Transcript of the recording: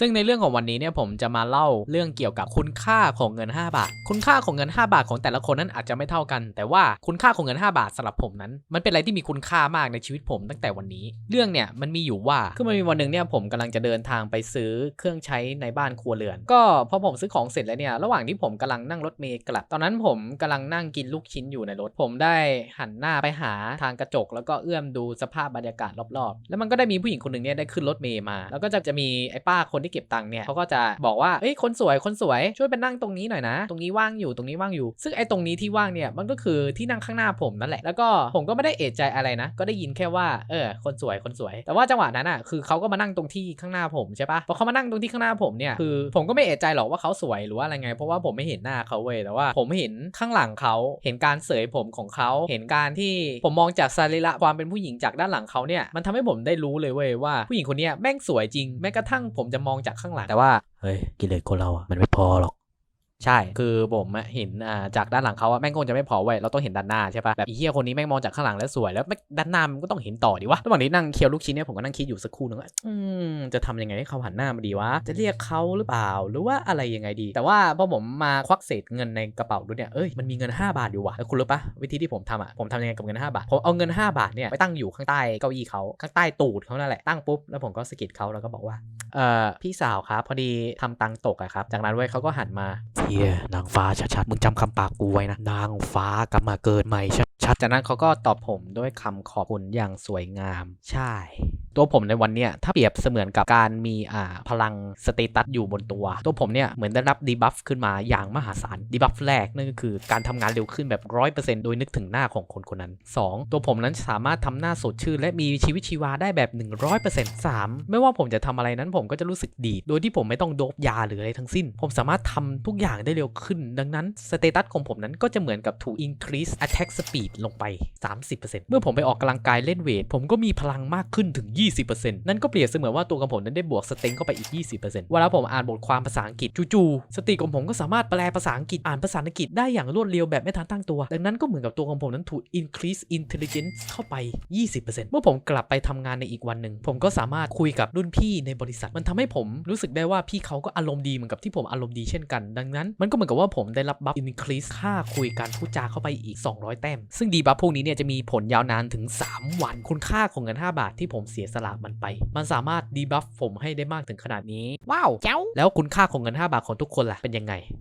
ซึ่งในเรื่องของวันนี้เนี่ยผมจะมาเล่าเรื่องเกี่ยวกับคุณค่าของเงิน 5 บาท คุณค่าของเงิน 5 บาทของแต่ละคนนั้นอาจจะไม่เท่ากัน แต่ว่าคุณค่าของเงิน 5 บาทสำหรับผมนั้น มันเป็นอะไรที่มีคุณค่ามากในชีวิตผมตั้งแต่วันนี้ เรื่องเนี่ยมันมีอยู่ว่าคือมันมีวันหนึ่งเนี่ยผมกำลังจะเดินทางไปซื้อเครื่องใช้ในบ้านครัวเรือน ก็พอผมซื้อของเสร็จแล้วเนี่ยระหว่างที่ผมกำลังนั่งรถเมล์กลับ ตอนนั้นผมกำลังนั่งกินลูกชิ้นอยู่ในรถ ผมได้หันหน้าไปหาทางกระจก แล้วก็เอื้อมดูสภาพบรรยากาศรอบๆ แล้วมันก็ได้มีผู้หญิงคนหนึ่งเนี่ยได้ขึ้นรถเมล์มา แล้วก็จะจะมีไอ้ป้าคนที่เก็บตังค์เนี่ยเขาก็จะบอกว่าเอ้ยคนสวยคนสวยช่วยไปนั่งตรงนี้หน่อยนะ ตรงนี้ว่างอยู่ตรงนี้ว่างอยู่ ซึ่งไอ้ตรงนี้ที่ว่างเนี่ยมันก็คือที่นั่งข้างหน้าผมนั่นแหละแล้วก็ผมก็ไม่ได้เอะใจอะไรนะ ก็ได้ยินแค่ว่าเออคนสวยคนสวย แต่ว่าจังหวะนั้นอะคือเขาก็มานั่งตรงที่ข้างหน้าผมใช่ปะพอเขามานั่งตรงที่ข้างหน้าผมเนี่ยคือผมก็ไม่เอะใจหรอกว่าเขาสวยหรือว่าอะไรไง เพราะว่าผมไม่เห็นหน้าเขาเว้ยแต่ว่าผมเห็นข้างหลังเขาเห็นการเสยผมของเขาเห็นการที่ผมมองจากสรีระความเป็นผู้หญิงจากด้านหลังเขาเนี่ยมันทำให้ผมได้รู้เลยเว้ยว่าผู้หญิงคนนี้แม่งสวยจริงแม้กระทั่งผมจะมองจากข้างหลังแต่ว่าเฮ้ยกิเลสคนเราอะมันไม่พอหรอก ใช่ คือผมอะเห็นอ่าจากด้านหลังเขาอะแม่งคงจะไม่พอเว้ยเราต้องเห็นด้านหน้าใช่ปะแบบไอีเหี้ยคนนี้แม่งมองจากข้างหลังแล้วสวยแล้วแม่งด้านหน้ามันก็ต้องเห็นต่อดิวะระหว่างนี้นั่งเคี้ยวลูกชิ้นเนี่ยผมก็นั่งคิดอยู่สักครู่นึงว่าอืมจะทำยังไงให้เขาหันหน้ามาดีวะจะเรียกเขาหรือเปล่าหรือว่าอะไรยังไงดี แต่ว่าพอผมมาควักเศษเงินในกระเป๋าดูเนี่ยเอ้ยมันมีเงิน 5 บาทอยู่ว่ะแล้วคุณรู้ปะวิธีที่ผมทำอะผมทำยังไงกับเงิน 5 บาทผมเอาเงิน 5 บาทเนี่ยไปตั้งอยู่ข้างใต้เก้าอี้เขาข้างใต้ตูดเขานั่นแหละตั้งปุ๊บแล้วผมก็สะกิดเขาแล้วก็บอกว่า เอ่อพี่สาวครับพอดีทำตังค์ตกอะครับ จากนั้นเว้ยเขาก็หันมาเฮียนางฟ้าชัดๆมึงจำคำปากกูไว้นะ นางฟ้ากลับมาเกิดใหม่ชัดจากนั้นเขาก็ตอบผมด้วยคำขอบคุณอย่างสวยงาม ใช่ ตัวผมในวันเนี้ยถ้าเปรียบเสมือนกับการมีอ่าพลังสเตตัสอยู่บนตัว ตัวผมเนี่ยเหมือนได้รับดีบัฟขึ้นมาอย่างมหาศาลดีบัฟแรกนั่นก็คือการทำงานเร็วขึ้นแบบร้อยเปอร์เซ็นต์โดยนึกถึงหน้าของคนคนนั้น 2. ตัวผมนั้นสามารถทำหน้าสดชื่นและมีชีวิตชีวาได้แบบ 100% 3. ไม่ว่าผมจะทำอะไรนั้นผมก็จะรู้สึกดี โดยที่ผมไม่ต้องโดบยาหรืออะไรทั้งสิ้น ผมสามารถทำทุกอย่างได้เร็วขึ้น ดังนั้นสเตตัสของผมนั้นก็จะเหมือนกับถูก increase attack speed ลงไป 30%เมื่อผมไปออกกำลังกายเล่นเวทผมก็มีพลังมากขึ้นถึง20%นั่นก็เปรียบเสมือนว่าตัวของผมนั้นได้บวกสเต็งเข้าไปอีก 20%เวลาผมอ่านบทความภาษาอังกฤษจู่ๆสติของผมก็สามารถแปลภาษาอังกฤษอ่านภาษาอังกฤษได้อย่างรวดเร็วแบบไม่ทันตั้งตัว ดังนั้นก็เหมือนกับตัวของผมนั้นถูก increase intelligence เข้าไป 20%เมื่อผมกลับไปทำงานในอีกวันหนึ่งผมก็สามารถคุยกับรุ่นพี่ในบริษัท มันทำให้ผมรู้สึกได้ว่าพี่เขาก็อารมณ์ดีเหมือนกับที่ผมอารมณ์ดีเช่นกัน ดังนั้นมันก็เหมือนกับว่าผมได้รับบัฟ increase ค่าคุยการพูดจาเข้าไปอีก 200 แต้ม ซึ่งดีบัฟพวกนี้เนี่ยจะมีผลยาวนานถึง 3 วันคุณค่าของเงิน 5 บาทที่ผมเสียสละมันไป มันสามารถดีบัฟผมให้ได้มากถึงขนาดนี้ ว้าว เจ้า แล้วคุณค่าของเงิน 5 บาทของทุกคนล่ะ เป็นยังไง